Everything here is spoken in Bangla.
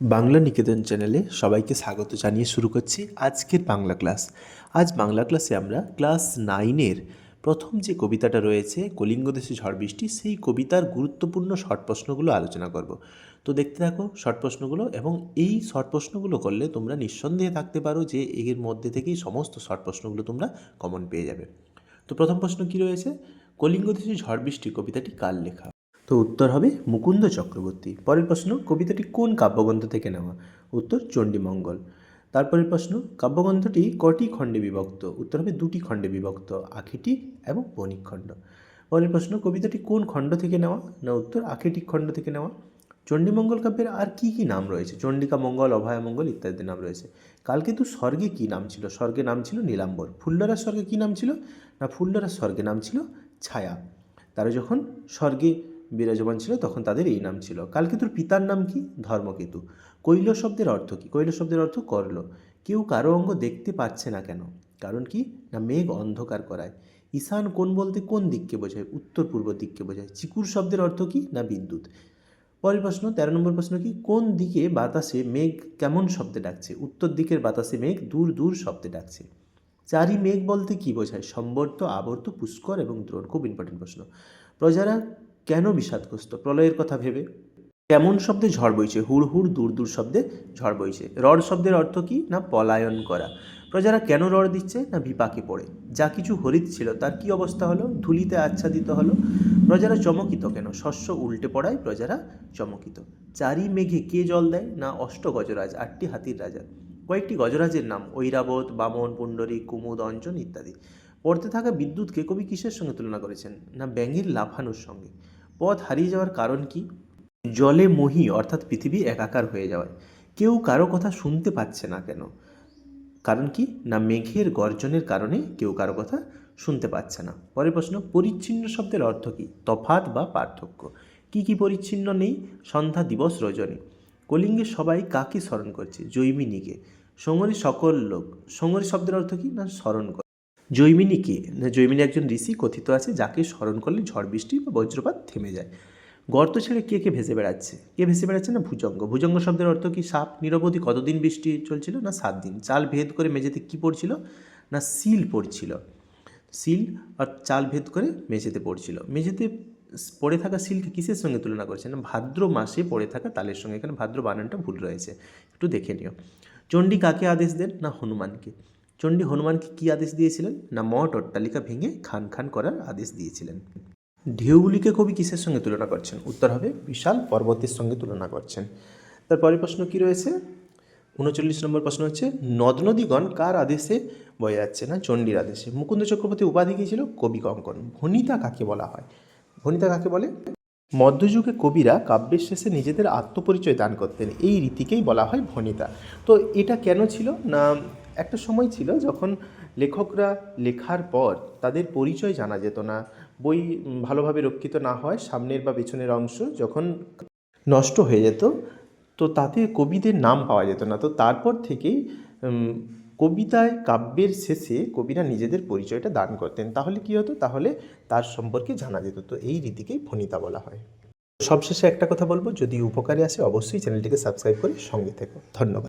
বাংলা নিকেতন চ্যানেলে সবাইকে স্বাগত জানিয়ে শুরু করছি আজকের বাংলা ক্লাস। আজ বাংলা ক্লাসে আমরা ক্লাস নাইনের প্রথম যে কবিতাটা রয়েছে, কলিঙ্গ দেশে ঝড় বৃষ্টি, সেই কবিতার গুরুত্বপূর্ণ শর্ট প্রশ্নগুলো আলোচনা করব। তো দেখতে থাকো শর্ট প্রশ্নগুলো এবং এই শর্ট প্রশ্নগুলো করলে তোমরা নিঃসন্দেহে থাকতে পারো যে এর মধ্যে থেকেই সমস্ত শর্ট প্রশ্নগুলো তোমরা কমন পেয়ে যাবে। তো প্রথম প্রশ্ন কি রয়েছে? কলিঙ্গ দেশে ঝড় বৃষ্টি কবিতাটি কার লেখা? তো উত্তর হবে মুকুন্দ চক্রবর্তী। পরের প্রশ্ন, কবিতাটি কোন কাব্যগ্রন্থ থেকে নেওয়া? উত্তর, চণ্ডীমঙ্গল। তারপরের প্রশ্ন, কাব্যগ্রন্থটি কটি খণ্ডে বিভক্ত? উত্তর হবে দুটি খণ্ডে বিভক্ত, আখিটি এবং বণিক খণ্ড। পরের প্রশ্ন, কবিতাটি কোন খণ্ড থেকে নেওয়া? না, উত্তর আখিটিক খণ্ড থেকে নেওয়া। চণ্ডীমঙ্গল কাব্যের আর কি কি নাম রয়েছে? চণ্ডিকা মঙ্গল, অভয়া মঙ্গল ইত্যাদি নাম রয়েছে। কালকেতু স্বর্গে কি নাম ছিল? স্বর্গে নাম ছিল নীলাম্বর। ফুল্লরার স্বর্গে কি নাম ছিল? না ফুল্লরার স্বর্গে নাম ছিল ছায়া। তারা যখন স্বর্গে বিরাজমান ছিল, তখন তাদের এই নাম ছিল। কালকেতুর পিতার নাম কি? ধর্মকেতু। কৈল শব্দের অর্থ কি? কৈল শব্দের অর্থ করল। কেউ কারও অঙ্গ দেখতে পাচ্ছে না কেন? কারণ কি? না মেঘ অন্ধকার করায়। ঈশান কোন বলতে কোন দিককে বোঝায়? উত্তর পূর্ব দিককে বোঝায়। চিকুর শব্দের অর্থ কি? না বিদ্যুৎ। পরের প্রশ্ন, তেরো নম্বর প্রশ্ন কি? কোন দিকে বাতাসে মেঘ কেমন শব্দে ডাকছে? উত্তর দিকের বাতাসে মেঘ দূর দূর শব্দে ডাকছে। চারি মেঘ বলতে কি বোঝায়? সম্বর্ত, আবর্ত, পুষ্কর এবং দ্রোণ। খুব ইম্পর্টেন্ট প্রশ্ন। প্রজারা কেন বিষাদগ্রস্ত? প্রলয়ের কথা ভেবে। কেমন শব্দে ঝড় বইছে? হুড় হুড় দূর দূর শব্দে ঝড় বইছে। রড শব্দের অর্থ কি? না পলায়ন করা। প্রজারা কেন রড দিচ্ছে? না বিপাকে পড়ে। যা কিছু হরিত ছিল, তার কি অবস্থা হলো? ধুলিতে আচ্ছাদিত হলো। প্রজারা চমকিত কেন? শস্য উল্টে পড়ায় প্রজারা চমকিত। চারি মেঘে কে জল দেয়? না অষ্ট গজরাজ, আটটি হাতির রাজা। কয়েকটি গজরাজের নাম, ঐরাবত, বামন, পুণ্ডরী, কুমুদ, অঞ্জন ইত্যাদি। পড়তে থাকা বিদ্যুৎকে কবি কিসের সঙ্গে তুলনা করেছেন? না ব্যাঙের লাফানোর সঙ্গে? পথ হারিয়ে যাওয়ার কারণ কি? জলে মহি, অর্থাৎ পৃথিবী একাকার হয়ে যাওয়ায়। কেউ কারও কথা শুনতে পাচ্ছে না কেন? কারণ কি? না মেঘের গর্জনের কারণে কেউ কারও কথা শুনতে পাচ্ছে না। পরের প্রশ্ন, পরিচ্ছিন্ন শব্দের অর্থ কী? তফাত বা পার্থক্য? কি কি পরিচ্ছিন্ন নেই? সন্ধ্যা দিবস রজনী। কলিঙ্গে সবাই কাকে স্মরণ করছে? জৈমিনীকে। সঙ্গরী সকল লোক। সঙ্গরী শব্দের অর্থ কী? না স্মরণ জৈমিনী কে? জৈমিনী একজন ঋষি কথিত আছে, যাকে স্মরণ করলে ঝড় বৃষ্টি বা বজ্রপাত থেমে যায়। গর্ত ছেড়ে কে কে ভেসে বেড়াচ্ছে? কে ভেসে বেড়াচ্ছে না ভুজঙ্গ? ভুজঙ্গ শব্দের অর্থ কি? সাপ, নিরবধি কতদিন বৃষ্টি চলছিল না সাত দিন? চাল ভেদ করে মেঝেতে কি পড়ছিল? না, সিল পড়ছিল। সিল আর চাল ভেদ করে মেঝেতে পড়ছিল। মেঝেতে পড়ে থাকা সিলকে কিসের সঙ্গে তুলনা করছে না ভাদ্র মাসে পড়ে থাকা তালের সঙ্গে। এখানে ভাদ্র বানানটা ভুল রয়েছে। একটু দেখে নিও। চণ্ডী কাকে আদেশ দেন? না, হনুমানকে। চণ্ডী হনুমানকে কী আদেশ দিয়েছিলেন? না মঠ অট্টালিকা ভেঙে খান খান করার আদেশ দিয়েছিলেন? ঢেউগুলিকে কবি কিসের সঙ্গে তুলনা করছেন? উত্তর হবে, বিশাল পর্বতের সঙ্গে তুলনা করছেন। তারপরে প্রশ্ন কি রয়েছে? উনচল্লিশ নম্বর প্রশ্ন হচ্ছে, নদ নদীগণ কার আদেশে বয়ে যাচ্ছে না চণ্ডীর আদেশে? মুকুন্দ চক্রবর্তী উপাধি কী ছিল? কবি কঙ্কন। ভনিতা কাকে বলা হয়? ভনিতা কাকে বলে? মধ্যযুগে কবিরা কাব্যের শেষে নিজেদের আত্মপরিচয় দান করতেন। এই রীতিকেই বলা হয় ভনিতা। তো এটা কেন ছিল? না একটা সময় ছিল যখন লেখকরা লেখার পর তাদের পরিচয় জানা যেত না। বই ভালোভাবে রক্ষিত না হয়, সামনের বা পেছনের অংশ যখন নষ্ট হয়ে যেত, তো তাতে কবিদের নাম পাওয়া যেত না। তো তারপর থেকেই কবিতায় কাব্যের শেষে কবিরা নিজেদের পরিচয়টা দান করতেন। তাহলে কি হতো? তাহলে তার সম্পর্কে জানা যেত। তো এই রীতিকেই ফণিতা বলা হয়। সবশেষে একটা কথা বলব, যদি উপকারে আসে অবশ্যই চ্যানেলটিকে সাবস্ক্রাইব করে সঙ্গে থেকো। ধন্যবাদ।